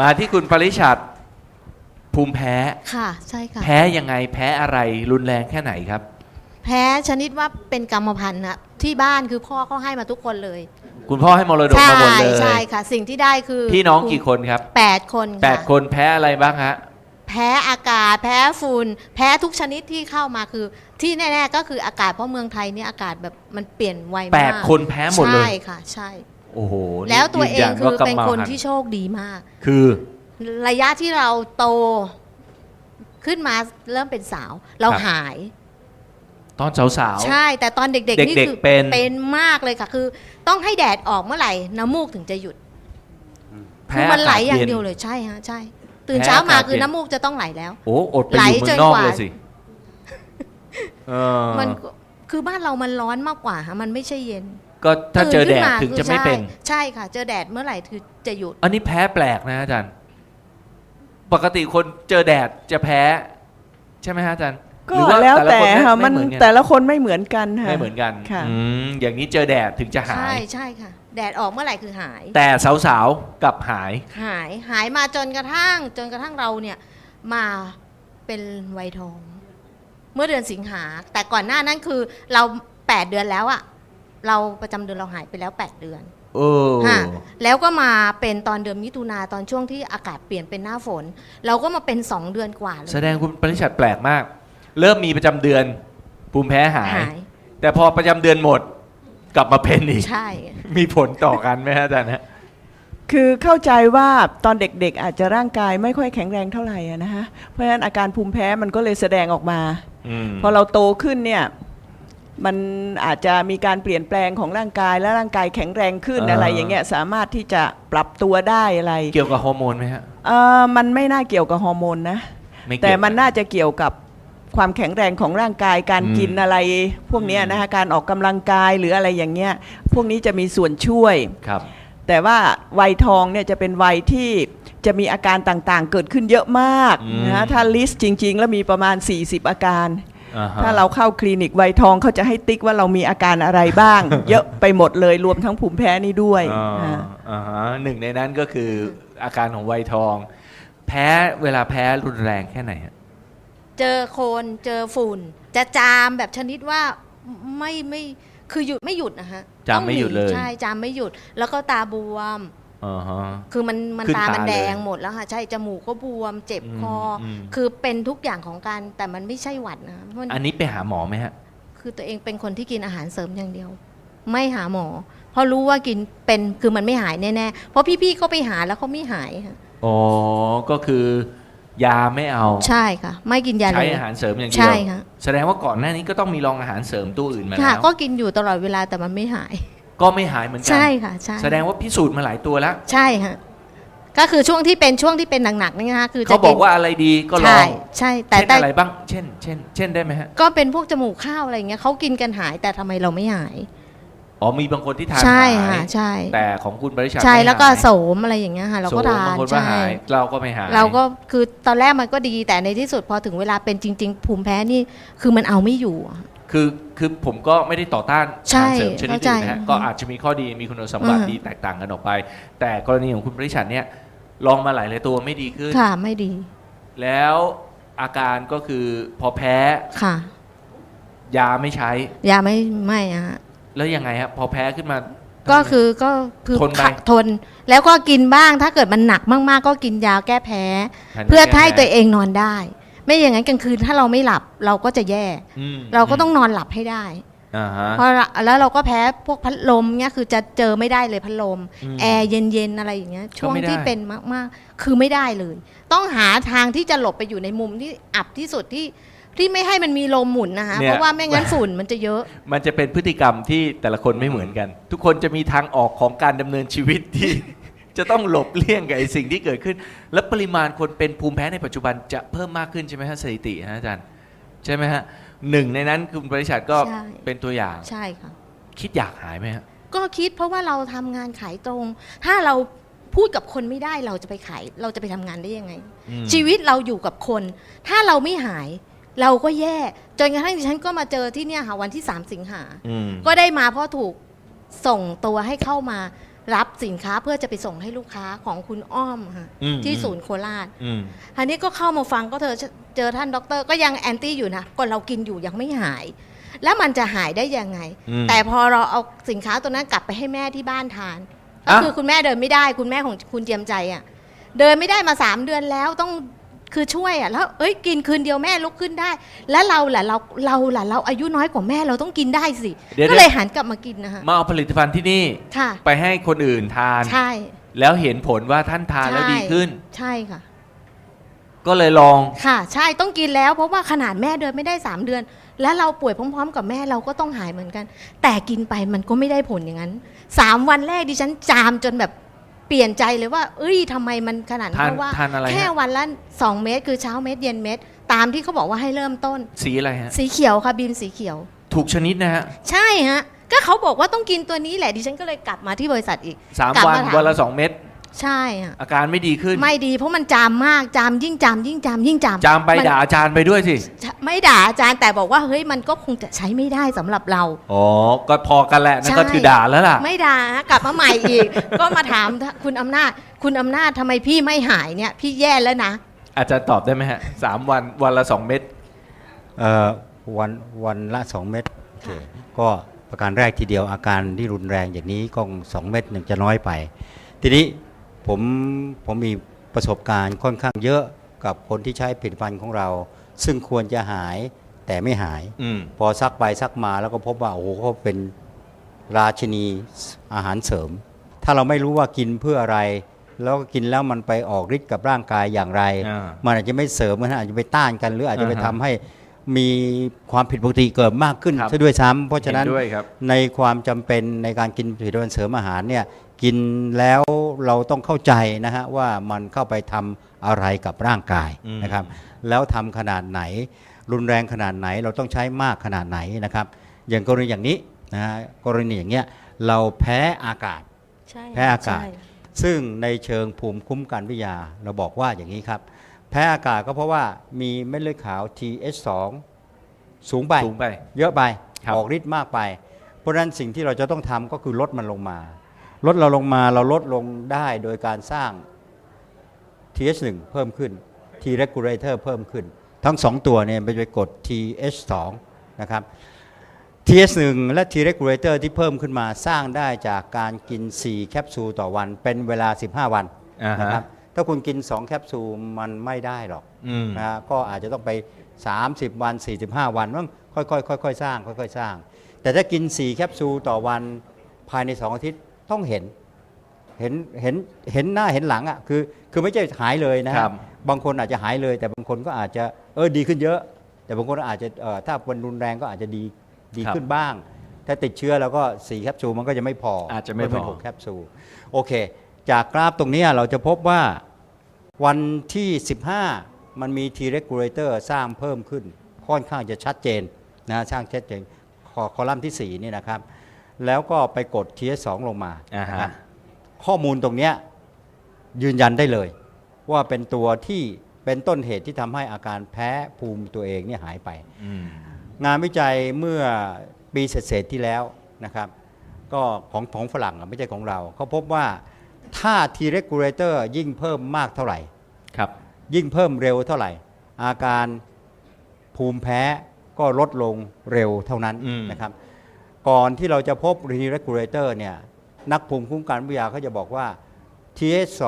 มาที่คุณปริชัดภูมิแพ้ ค่ะ ใช่ค่ะ แพ้ยังไงแพ้อะไรรุนแรงแค่ไหนครับ แพ้ชนิดว่าเป็นกรรมพันธุ์นะที่บ้านคือพ่อเขาให้มาทุกคนเลย คุณพ่อให้มรดกใช่มาหมดเลยใช่ค่ะ สิ่งที่ได้คือพี่น้องกี่คนครับแปดคนแปดะคนแพ้อะไรบ้างฮะ แพ้อากาศ แพ้ฝุ่นแพ้ทุกชนิดที่เข้ามาคือ ที่แน่ ๆ ก็คืออากาศเพราะเมืองไทยเนี่ยอากาศแบบมันเปลี่ยนไวมากแปดคนแพ้หมดเลย ใช่ค่ะ ใช่ โอ้โหนี่แล้วตัวเอยืงยัคือว่ากำเป็นมาคนหัที่โชคดีมาก คือ ระยะที่เราโตขึ้นมาเริ่มเป็นสาว เราหาย ตอนสาวๆใช่ แต่ตอนเด็กๆนี่เด็กๆคือเป็น เป็นมากเลยค่ะ คือ ต้องให้แดดออกเมื่อไหร่น้ำมูกถึงจะหยุดแพ้คือมันไหลอย่างกศเดียวเลยใช่ฮะใช่ ตื่นแพ้เช้ามาอากาศคือเย็น น้ำมูกจะต้องไหลแล้ว โอ้อดไปไหลอยู่เมืองนอกจนกว่าเลยสิเออมันก็คือบ้านเรามันร้อนมากกว่าฮะมันไม่ใช่เย็น ก็ถ้าเจอแดดขึ้นมาถึงจะคือไม่เป็น ใช่ใช่ค่ะ เจอแดดเมื่อไหร่คือจะหยุด อันนี้แพ้แปลกนะอาจารย์ ปกติคนเจอแดดจะแพ้ ใช่ไหมฮะอาจารย์ก็หรือว่าแล้วละแต่คนค่ะไมันไเหอกัแต่ละคนไม่เหมือนกันค่ะ ไม่เหมือนกันค่ะ อืมอย่างนี้เจอแดดถึงจะหาใช่ย ใช่ค่ะ แดดออกเมื่อไหร่คือหาย แต่สาวๆกลับหาย หายหายมาจนกระทั่ง จนกระทั่งเราเนี่ยมาเป็นวัยทอง เมื่อเดือนสิงหา แต่ก่อนหน้านั้นคือเราแปดเดือนแล้วอะ เราประจำเดือนเราหายไปแล้วแปดเดือนโอ้ค่ะแล้วก็มาเป็นตอนเดือนมิถุนาตอนช่วงที่อากาศเปลี่ยนเป็นหน้าฝน เราก็มาเป็นสองเดือนกว่าเลยแสดงคุณปริชัดแปลกมาก เริ่มมีประจำเดือนภูมิแพ้หาย หายแต่พอประจำเดือนหมดกลับมาเป็นอีก ใช่ มีผลต่อกันไหมฮะอาจารย์ฮะ คือเข้าใจว่าตอนเด็กๆ อาจจะร่างกายไม่ค่อยแข็งแรงเท่าไหร่อะนะคะเพราะฉะนั้นอาการภูมิแพ้มันก็เลยแสดงออกมาอืมพอเราโตขึ้นเนี่ย มันอาจจะมีการเปลี่ยนแปลงของร่างกายและร่างกายแข็งแรงขึ้นอ่า อะไรอย่างเงี้ยสามารถที่จะปรับตัวได้อะไรเกี่ยวกับฮอร์โมนไหมฮะเออมันไม่น่าเกี่ยวกับฮอร์โมนนะไม่เกี่แต่ยวมันน่าจะเกี่ยวกับความแข็งแรงของร่างกายการอืม กินอะไร พวกเนี้ยนะคะการออกกำลังกายหรืออะไรอย่างเงี้ยพวกนี้จะมีส่วนช่วย ครับ แต่ว่าวัยทองเนี่ยจะเป็นวัยที่จะมีอาการต่างๆ เกิดขึ้นเยอะมากอืม นะฮะถ้าลิสต์จริง ๆ แล้วมีประมาณ 40 อาการ อ่ฮะถ้าเราเข้าคลินิกวัยทองเขาจะให้ติ๊กว่าเรามีอาการอะไรบ้าง เยอะไปหมดเลยรวมทั้งภูมิแพ้นี่ด้วยอ่าอ่าอ่าฮะหนึ่งในนั้นก็คืออาการของวัยทอง แพ้เวลาแพ้รุนแรงแค่ไหนฮะเจอโคลนเจอฝุ่น จะจามแบบชนิดว่าไม่ไม่คือหยุดไม่หยุดนะฮะจามไม่หยุดเลย ต้องนีใช่จามไม่หยุด แล้วก็ตาบวม อ่าฮะ คือมันมันขึ้นตาตามันแดงเลยหมดแล้วค่ะ ใช่ จมูกก็บวม เจ็บอืมคออมคือเป็นทุกอย่างของการแต่มันไม่ใช่หวัดนะมัน อันนี้ไปหาหมอไหมฮะ คือตัวเองเป็นคนที่กินอาหารเสริมอย่างเดียว ไม่หาหมอ เพราะรู้ว่ากินเป็นคือมันไม่หายแน่ๆเพราะพี่ๆก็ไปหาแล้วเขาไม่หายค่ะอ๋อ ก็คือยาไม่เอา ใช่ค่ะ ไม่กินยาใช้เลยอาหารเสริมอย่างเดีใช่วค่ะ แสดงว่าก่อนหน้านี้ก็ต้องมีลองอาหารเสริมตัวอื่นมาค่ะ แล้วก็กินอยู่ตลอดเวลาแต่มันไม่หาย ก็ไม่หายเหมือนกัใช่ค่ะใช่แสดงว่าพิสูจน์มาหลายตัวแล้ว ใช่ค่ะก็คือช่วงที่เป็นช่วงที่เป็นหนักๆนี่นะคะคือจะเขาบอกว่าอะไรดีก็ลอใช่งใช่ แต่เช่นแต่อะไรบ้าง เช่น เช่น เช่นได้ไหมฮะ ก็เป็นพวกจมูกข้าวอะไรอย่างเงี้ยเขากินกันหายแต่ทำไมเราไม่หาย อ๋อมีบางคนที่ทานใช่หายค่ะใช่ แต่ของคุณบริษัทใช่ไม่แล้วก็หายโสมอะไรอย่างเงี้ยค่ะ เราก็โสมทาบางนคนว่าใช่ หายเราก็ไม่หาย เราก็คือตอนแรกมันก็ดีแต่ในที่สุดพอถึงเวลาเป็นจริง ๆ ภูมิแพ้นี่คือมันเอาไม่อยู่อะ คือคือผมก็ไม่ได้ต่อต้านใช่อาหารเสริมชนิดอื่นนะฮะเข้าใจก็อาจจะมีข้อดีมีคุณสมบัติอืมดีแตกต่างกันออกไป แต่กรณีของคุณบริษัทเนี่ยลองมาหลายหลายๆตัวไม่ดีขึ้น ค่ะไม่ดี แล้วอาการก็คือพอแพ้ค่ะ ยาไม่ใช้ ยาไม่ไม่อะฮะแล้วยังไงครับพอแพ้ขึ้นมา ก็คือก็คือทนไปขะทน แล้วก็กินบ้างถ้าเกิดมันหนักมากๆ ก็กินยาแก้แพ้ทานยาเพื่อแก้ให้แพ้ตัวเองนอนได้ ไม่อย่างนั้นกลางคืนถ้าเราไม่หลับเราก็จะแย่ อืมเราก็ต้องนอนหลับให้ได้ อ่าฮะ เพราะแล้วเราก็แพ้พวกพัดลมเนี่ยคือจะเจอไม่ได้เลยพัดลม อืมแอร์เย็นๆ อะไรอย่างเงี้ยช่วงไม่ได้ ที่เป็นมากๆ คือไม่ได้เลย ต้องหาทางที่จะหลบไปอยู่ในมุมที่อับที่สุดที่ที่ไม่ให้มันมีลมหมุนนะคะเพราะว่าไม่งั้นฝุ่นมันจะเยอะ มันจะเป็นพฤติกรรมที่แต่ละคนไม่เหมือนกัน ทุกคนจะมีทางออกของการดำเนินชีวิตที่ จะต้องหลบเลี่ยงกับไอ้สิ่งที่เกิดขึ้น และปริมาณคนเป็นภูมิแพ้ในปัจจุบันจะเพิ่มมากขึ้นใช่ไหมฮะสถิติฮะอาจารย์ใช่ไหมฮะหนึ่งในนั้นคุณบริษัทก็ใช่ เป็นตัวอย่าง ใช่ค่ะ คิดอยากหายไหมฮะก็คิดเพราะว่าเราทำงานขายตรง ถ้าเราพูดกับคนไม่ได้เราจะไปขาย เราจะไปทำงานได้ยังไง อืมชีวิตเราอยู่กับคน ถ้าเราไม่หาย เราก็แย่จนกระทั่งดิฉันก็มาเจอที่เนี่ยค่ะวันที่ 3 สิงหา อืมก็ได้มาเพราะถูกส่งตัวให้เข้ามา รับสินค้าเพื่อจะไปส่งให้ลูกค้าของคุณอ้อมค่ะอืม ที่อืมศูนย์โคราชอืม อันนี้ก็เข้ามาฟังก็เธอเจอท่านด็อกเตอร์ก็ยังแอนตี้อยู่นะก็เรากินอยู่ยังไม่หาย แล้วมันจะหายได้ยังไง อืมแต่พอเราเอาสินค้าตัวนั้นกลับไปให้แม่ที่บ้านทาน ก็อะ คือคุณแม่เดินไม่ได้ คุณแม่ของคุณเจียมใจอะ เดินไม่ได้มาสามเดือนแล้วต้อง คือช่วยอะแล้วเอ้ยกินคืนเดียวแม่ลุกขึ้นได้ แล้วเราล่ะเราเราล่ะเราอายุน้อยกว่าแม่เราต้องกินได้สิเดี๋ยว ก็เลยหันกลับมากินนะคะมาเอาผลิตภัณฑ์ที่นี่ค่ะ ไปให้คนอื่นทาน ใช่แล้วเห็นผลว่าท่านทานแล้วใช่ดีขึ้น ใช่ค่ะ ก็เลยลอง ค่ะ ใช่ต้องกินแล้ว เพราะว่าขนาดแม่เดินไม่ได้ 3 เดือน แล้วเราป่วยพร้อม ๆ กับแม่เราก็ต้องหายเหมือนกัน แต่กินไปมันก็ไม่ได้ผลอย่างนั้น 3 วันแรกดิฉันจามจนแบบเปลี่ยนใจเลยว่าเอ้ยทำไมมันขนาดนั้นทานเพราะว่า ทานอะไรฮะ แค่วันละ2 เม็ดคือเช้าเม็ดเย็นเม็ดตามที่เขาบอกว่าให้เริ่มต้น สีอะไรฮะ สีเขียวค่ะบีมสีเขียว ถูกชนิดนะฮะใช่ฮะ ก็เขาบอกว่าต้องกินตัวนี้แหละดิฉันก็เลยกลับมาที่บริษัทอีกสามกลับวันมาถามวันละสองเม็ด ใช่ฮะอาการไม่ดีขึ้น ไม่ดีเพราะมันจามมากจามยิ่งจามยิ่งจามยิ่งจามจามไปมันด่าอาจารย์ไปด้วยสิ ไม่ด่าอาจารย์แต่บอกว่าเฮ้ยมันก็คงจะใช้ไม่ได้สำหรับเรา อ๋อ ก็พอกันแหละนั่นใช่ก็คือด่าแล้วล่ะ ไม่ด่าฮะกลับมาใหม่อีก ก็มาถามคุณอำนาจ คุณอำนาจทำไมพี่ไม่หายเนี่ย พี่แย่แล้วนะ อาจารย์ตอบได้ไหมฮะสามวันวันละสองเม็ด เอ่อวันวันละ 2 เม็ดโอเคก็ประการแรกทีเดียวอาการที่รุนแรงอย่างนี้ก็สองเม็ดหนึ่งจะน้อยไป ทีนี้ ผมผมมีประสบการณ์ค่อนข้างเยอะกับคนที่ใช้ผลิตภัณฑ์ของเรา ซึ่งควรจะหายแต่ไม่หาย อืม พอซักไปซักมาแล้วก็พบว่าโอ้โหเขาเป็นราชินีอาหารเสริม ถ้าเราไม่รู้ว่ากินเพื่ออะไร แล้วก็กินแล้วมันไปออกฤทธิ์กับร่างกายอย่างไร อ่ามันอาจจะไม่เสริมมันอาจจะไปต้านกัน หรืออาจจะไปอ่าฮะทำให้มีความผิดปกติเกิดมากขึ้นครับ ซะด้วยซ้ำเพราะฉะนั้น เห็นด้วยครับ ในความจำเป็นในการกินผลิตภัณฑ์เสริมอาหารเนี่ย กินแล้วเราต้องเข้าใจนะฮะว่ามันเข้าไปทำอะไรกับร่างกายอืมนะครับ แล้วทำขนาดไหน รุนแรงขนาดไหนเราต้องใช้มากขนาดไหนนะครับ อย่างกรณีอย่างนี้นะฮะกรณีอย่างเงี้ยเราแพ้อากาศใช่แพ้อากาศ ซึ่งในเชิงภูมิคุ้มกันวิทยา เราบอกว่าอย่างนี้ครับ แพ้อากาศก็เพราะว่ามีเม็ดเลือดขาว TH2 สูงไปสูงไปเยอะไปครับออกฤทธิ์มากไป เพราะฉะนั้นสิ่งที่เราจะต้องทำก็คือลดมันลงมา ลดเราลงมาเราลดลงได้โดยการสร้าง TH1 เพิ่มขึ้น T regulator เพิ่มขึ้น ทั้ง 2 ตัวเนี่ยไปไปกด TH2 นะครับ TH1 และ T regulator ที่เพิ่มขึ้นมาสร้างได้จากการกิน 4 แคปซูลต่อวัน เป็นเวลา 15 วันอ่าฮะนะครับถ้าคุณกิน 2 แคปซูลมันไม่ได้หรอกอืมนะฮะก็อาจจะต้องไป 30 วัน 45 วันมั้งค่อยๆค่อยๆสร้าง ค่อยๆ สร้าง แต่ถ้ากิน 4 แคปซูลต่อวันภายใน 2 อาทิตย์ ต้องเห็น เห็นเห็นเห็นหน้าเห็นหลังอะคือ คือไม่ใช่หายเลยนะคครัรับบบางคนอาจจะหายเลย แต่บางคนก็อาจจะเออดีขึ้นเยอะ แต่บางคนอาจจะเอ่อถ้าเป็นรุนแรงก็อาจจะดีดีครับขึ้นบ้าง ถ้าติดเชื้อแล้วก็4แคปซูลมันก็จะไม่พออาจจะไม่ก็เป็นพอ หกแคปซูลโอเค จากกราฟตรงเนี้ยเราจะพบว่า วันที่ 15 มันมี T regulator สร้างเพิ่มขึ้น ค่อนข้างจะชัดเจนนะสร้างชัดเจนคอคอลัมน์ที่ 4 นี่นะครับ แล้วก็ไปกด TS2 ลงมาอ่าฮะนะครับข้อมูลตรงเนี้ยยืนยันได้เลย ว่าเป็นตัวที่เป็นต้นเหตุที่ทำให้อาการแพ้ภูมิตัวเองเนี่ยหายไป อืม งานวิจัยเมื่อปีเศษๆที่แล้วนะครับ ก็ของของฝรั่งอะไม่ใช่ของเรา เขาพบว่าถ้า T regulator ยิ่งเพิ่มมากเท่าไหร่ ครับ ยิ่งเพิ่มเร็วเท่าไหร่ อาการภูมิแพ้ก็ลดลงเร็วเท่านั้นอืม นะครับ ก่อนที่เราจะพบ T regulator เนี่ยนักภูมิคุ้มกันวิทยาเขาจะบอกว่า TH2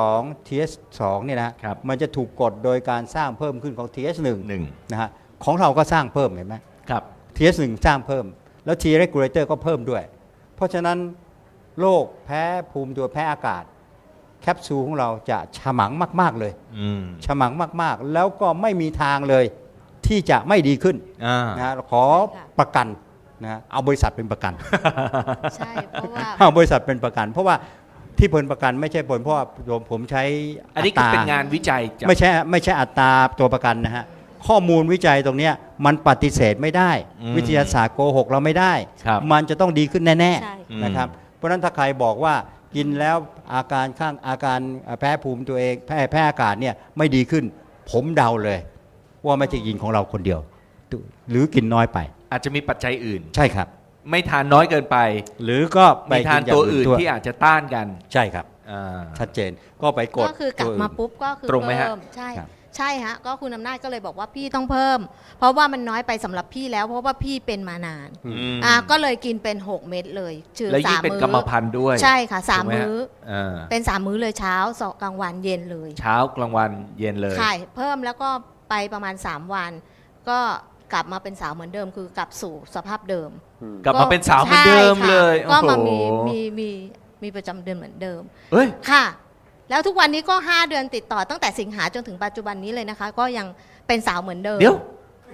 TH2 เนี่ยนะ ครับ มันจะถูกกดโดยการสร้างเพิ่มขึ้นของ TH1 หนึ่งนะฮะของเราก็สร้างเพิ่มเห็นไหม ครับ TS1 สร้างเพิ่ม แล้ว T regulator ก็เพิ่มด้วย เพราะฉะนั้นโรคแพ้ภูมิตัวแพ้อากาศ แคปซูลของเราจะฉมังมาก ๆ เลย อืมฉมังมากๆ แล้วก็ไม่มีทางเลยที่จะไม่ดีขึ้นอ่านะฮะขอประกัน นะฮะเอาบริษัทเป็นประกันใช่เพราะว่าเอาบริษัทเป็นประกัน เพราะว่าที่ผลประกันไม่ใช่ผลเพราะว่าผมใช้อันนี้ตคือราเป็นงานวิจัยจากไม่ใช่ไม่ใช่อัตราตัวประกันนะฮะข้อมูลวิจัยตรงเนี้ยมันปฏิเสธไม่ได้อืมวิทยาศาสตร์โกหกเราไม่ได้ ครับมันจะต้องดีขึ้นแน่ใช่อืมๆนะครับเพราะฉะนั้นถ้าใครบอกว่ากินแล้วอาการข้างอาการแพ้ภูมิตัวเองแพ้แพ้อากาศเนี่ยไม่ดีขึ้น ผมเดาเลย ว่าไม่ใช่กินของเราคนเดียว หรือกินน้อยไป อาจจะมีปัจจัยอื่น ใช่ครับ ไม่ทานน้อยเกินไป หรือก็ไปมีทานกิย่ตัวอื่นด้วยที่อาจจะต้านกันใช่ครับอ่า ชัดเจนก็ไปกดก็คือกลับตัวอื่นมาปุ๊บก็คือตรงไหมฮะ เพิ่มใช่ครับ ใช่ฮะก็คุณอำนาจก็เลยบอกว่าพี่ต้องเพิ่ม เพราะว่ามันน้อยไปสำหรับพี่แล้ว เพราะว่าพี่เป็นมานานอืมอ่าก็เลยกินเป็น 6 เม็ดเลยชื่อแล้วยิ่งสามเป็นมื้อกรรมพันธุ์ด้วยใช่ค่ะสามถูกไหฮะมื้ออ่าเป็นสามมื้อเลยเช้าสองกลางวันเย็นเลยเช้ากลางวันเย็นเลยใช่เพิ่มแล้วก็ไปประมาณ 3 วัน ก็ กลับมาเป็นสาวเหมือนเดิม คือกลับสู่สภาพเดิมกลับมาเป็นสาวเหมือนเดิมใช่ค่ะเลยก็มาโอ้โหมีมีมีมีประจำเดือนเหมือนเดิมเฮ้ย ค่ะ แล้วทุกวันนี้ก็ 5 เดือนติดต่อตั้งแต่สิงหาจนถึงปัจจุบันนี้เลยนะคะ ก็ยังเป็นสาวเหมือนเดิมเดี๋ยว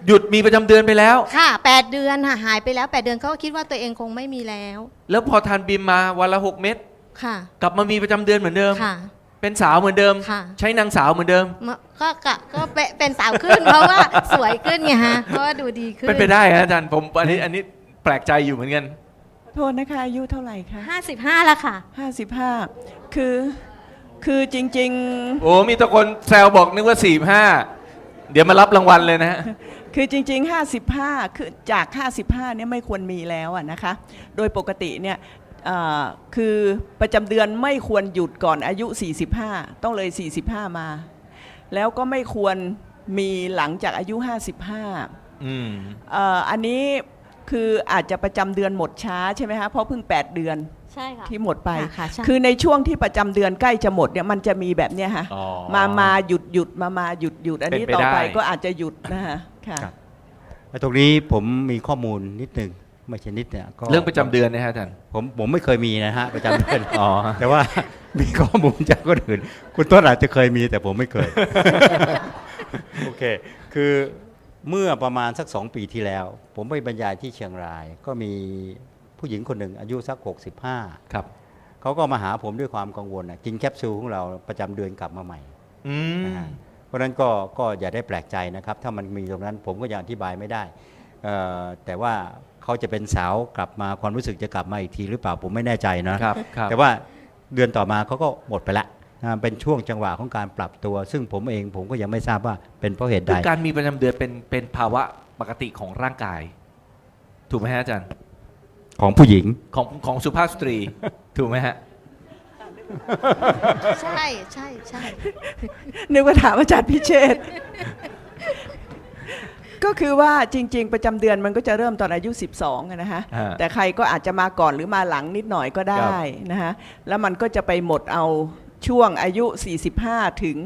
หยุดมีประจำเดือนไปแล้ว ค่ะ 8 เดือนค่ะหายไปแล้ว 8 เดือนเขาก็คิดว่าตัวเองคงไม่มีแล้วแล้วพอทานบิมมาวันละหกเม็ดค่ะ กลับมามีประจำเดือนเหมือนเดิม ค่ะ เป็นสาวเหมือนเดิม ค่ะ ใช้นางสาวเหมือนเดิม มะก็กะก็เป็นเป็นสาวขึ้น เพราะว่าสวยขึ้นไงฮะเพราะว่าดูดีขึ้นเป็นไปได้ฮะอาจารย์ผมอันนี้อันนี้แปลกใจอยู่เหมือนกัน โทษนะคะ อายุเท่าไหร่คะ55แล้วค่ะ 55 คือ คือจริง โอ้มีตะคนแซวบอกนึกว่าสี่ห้าเดี๋ยวมารับรางวัลเลยนะฮะ ๆ คือจริง ๆ 55 คือจาก 55เนี่ยไม่ควรมีแล้วอะนะคะ โดยปกติเนี่ยเอ่อ คือประจำเดือนไม่ควรหยุดก่อนอายุ 45 ต้องเลย 45 มา แล้วก็ไม่ควรมีหลังจากอายุ 55อืมเอ่ออันนี้คืออาจจะประจำเดือนหมดช้าใช่ไหมคะเพราะเพิ่ง 8 เดือนใช่ค่ะ ที่หมดไป ค่ะค่ะใช่ คือในช่วงที่ประจำเดือนใกล้จะหมดเนี่ยมันจะมีแบบเนี้ยฮะอ๋อ มามาหยุดหยุดมามาหยุดหยุดอันนี้เป็นไปต่อไปได้ ก็อาจจะหยุดนะฮะค่ะ ครับแล้วตรงนี้ผมมีข้อมูลนิดนึง ไม่ใช่นิดเนี่ยก็เรื่องประจำเดือนนะฮะอาจารย์ ผมผมไม่เคยมีนะฮะประจำเดือนอ๋อ แต่ว่ามีข้อมูลจากคนอื่น คุณต้นอาจจะเคยมีแต่ผมไม่เคย โอเค คือเมื่อประมาณสักสองปีที่แล้ว ผมไปบรรยายที่เชียงราย ก็มีผู้หญิงคนหนึ่งอายุสัก 65 ครับ เขาก็มาหาผมด้วยความกังวลนะกินแคปซูลของเราประจำเดือนกลับมาใหม่อืมนะฮะเพราะฉะนั้นก็ก็อย่าได้แปลกใจนะครับ ถ้ามันมีตรงนั้นผมก็ยังอธิบายไม่ได้เอ่อแต่ว่า เขาจะเป็นสาวกลับมาความรู้สึกจะกลับมาอีกทีหรือเปล่าผมไม่แน่ใจนะครับครับ แต่ว่าเดือนต่อมาเขาก็หมดไปละนะเป็นช่วงจังหวะของการปรับตัว ซึ่งผมเองผมก็ยังไม่ทราบว่าเป็นเพราะเหตุคืใดอการมีประจำเดือนเป็นเป็นภาวะปกติของร่างกาย ถูกไหมฮะอาจารย์ของผู้หญิง ของของสุภาพสตรี ถูกไหมฮะ ใช่ใช่ใช่นึกว่าถามอาจารย์พิเชษฐ์ ก็คือว่าจริง ๆ ประจำเดือนมันก็จะเริ่มตอนอายุ 12อะนะฮะฮะแต่ใครก็อาจจะมาก่อนหรือมาหลังนิดหน่อยก็ได้นะฮะแล้วมันก็จะไปหมดเอาช่วงอายุ 45 ถึง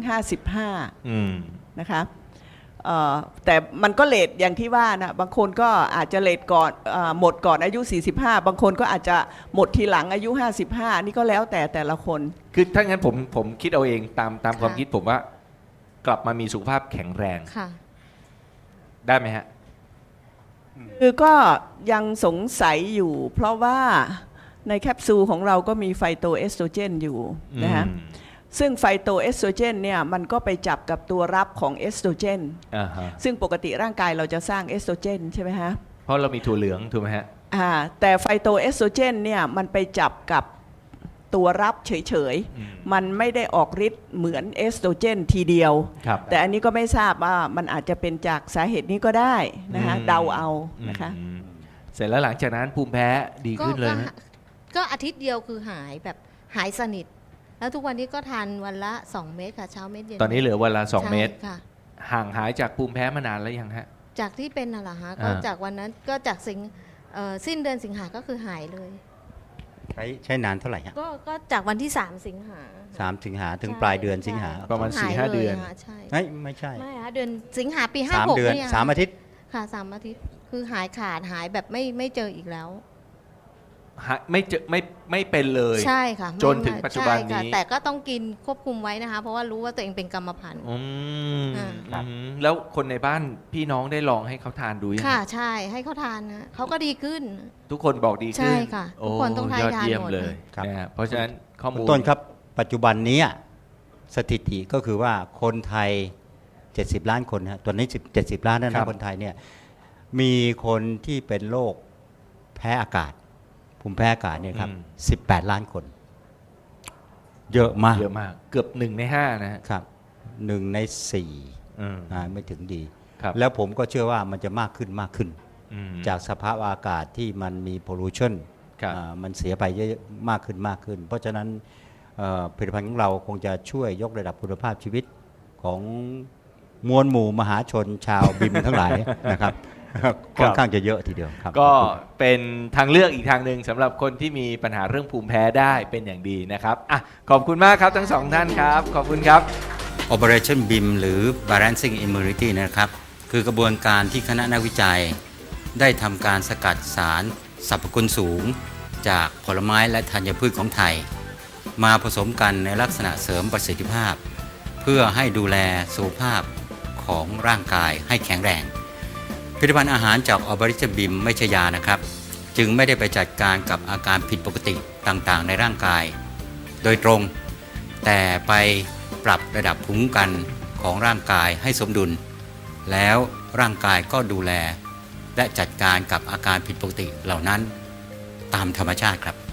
55 อืม นะคะเอ่อแต่มันก็เลทอย่างที่ว่านะบางคนก็อาจจะเลทก่อนเออหมดก่อนอายุ 45 บางคนก็อาจจะหมดทีหลังอายุ 55 นี่ก็แล้วแต่แต่ละคน คือถ้างั้นผมผมคิดเอาเองตามตามค่ะความคิดผมว่า กลับมามีสุขภาพแข็งแรง ค่ะ ได้ไหมฮะ คือก็ยังสงสัยอยู่ เพราะว่าในแคปซูลของเราก็มีไฟโตเอสโตรเจนอยู่นะฮะอืมซึ่งไฟโตเอสโตรเจนเนี่ยมันก็ไปจับกับตัวรับของเอสโตรเจนอ่าฮะซึ่งปกติร่างกายเราจะสร้างเอสโตรเจนใช่ไหมฮะ เพราะเรามีถั่วเหลืองถูกไหมฮะอ่าแต่ไฟโตเอสโตรเจนเนี่ยมันไปจับกับ ตัวรับเฉยอืมๆมันไม่ได้ออกฤทธิ์เหมือนเอสโตรเจนทีเดียว ครับ แต่อันนี้ก็ไม่ทราบว่ามันอาจจะเป็นจากสาเหตุนี้ก็ได้นะฮะอืม เดาเอานะคะ อืมเสร็จแล้วหลังจากนั้นภูมิแพ้ดีก็ขึ้นเลยก็ไหมก็อาทิตย์เดียวคือหายแบบหายสนิท แล้วทุกวันนี้ก็ทานวันละ 2 เม็ดค่ะเช้าเม็ดเย็นตอนนี้เหลือวันละสองใช่เม็ดค่ะ ห่างหายจากภูมิแพ้มานานแล้วยังฮะ จากที่เป็นน่ะเหรอฮะก็อ่า จากวันนั้นก็จากสิงเอ่อสิ้นเดือนสิงหาก็คือหายเลย ใช้ใช้นานเท่าไหร่ฮะก็ก็จากวันที่ 3 สิงหาสามสิงหาถึงใช่ปลายเดือนสิงหาใช่ประมาณหยสี่ห้าลยเดือน ค่ะใช่ไม่ไม่ใช่ไม่ฮะเดือนสิงหาปีสาม56เดือนเนี่ยสามอาทิตย์ ค่ะสามอาทิตย์คือหายขาดหายแบบไม่ไม่เจออีกแล้ว หาไม่เจอไม่ไม่เป็นเลย ใช่ค่ะไม่จนถึงปัจจุบันใช่ค่ะนี้แต่ก็ต้องกินควบคุมไว้นะคะ เพราะว่ารู้ว่าตัวเองเป็นกรรมพันธุ์ อืมอ่า ครับ อืมแล้วคนในบ้านพี่น้องได้ลองให้เขาทานดูยังค่ะใช่ให้เขาทานนะเขาก็ดีขึ้น ทุกคนบอกดีขึ้นใช่ค่ะโอ้ทุกคนต้องทานยอดยาเยี่ยมหมด เลยครับ นะฮะเพราะฉะนั้นข้อคุมูณลต้นครับปัจจุบันนี้สถิติก็คือว่าคนไทย 70 ล้านคนฮะตัวนี้10 70 ล้านนะนะคนไทยเนี่ยมีคนที่เป็นโรคแพ้อากาศ ภูมิแพ้อากาศเนี่ยครับ18ล้านคน เยอะมากเยอะมาก เกือบหนึ่งในห้านะฮะครับหนึ่งในสี่อืมอ่าไม่ถึงดี ครับแล้วผมก็เชื่อว่ามันจะมากขึ้นมากขึ้น อืม จากสภาพอากาศที่มันมี pollution ครับ อ่ามันเสียไปเยอะมากขึ้นมากขึ้น เพราะฉะนั้นเอ่อผลิตภัณฑ์ของเราคงจะช่วยยกระดับคุณภาพชีวิตของมวลหมู่มหาชนชาวบิม ทั้งหลายนะครับ ค่อนข้างจะเยอะทีเดียวครับ ก็เป็นทางเลือกอีกทางหนึ่งสำหรับคนที่มีปัญหาเรื่องภูมิแพ้ได้เป็นอย่างดีนะครับอะขอบคุณมากครับทั้งสองท่านครับ ขอบคุณครับ Operation BIM หรือ Balancing Immunity นะครับ คือกระบวนการที่คณะนักวิจัย ได้ทำการสกัดสารสรรพคุณสูง จากผลไม้และธัญพืชของไทย มาผสมกันในลักษณะเสริมประสิทธิภาพ เพื่อให้ดูแลสุขภาพของร่างกายให้แข็งแรง ผลิตภัณฑ์อาหารจากออบริชบิมไม่ใช่ยานะครับ จึงไม่ได้ไปจัดการกับอาการผิดปกติต่างๆ ในร่างกาย โดยตรง แต่ไปปรับระดับภูมิคุ้มกันของร่างกายให้สมดุล แล้วร่างกายก็ดูแล และจัดการกับอาการผิดปกติเหล่านั้น ตามธรรมชาติครับ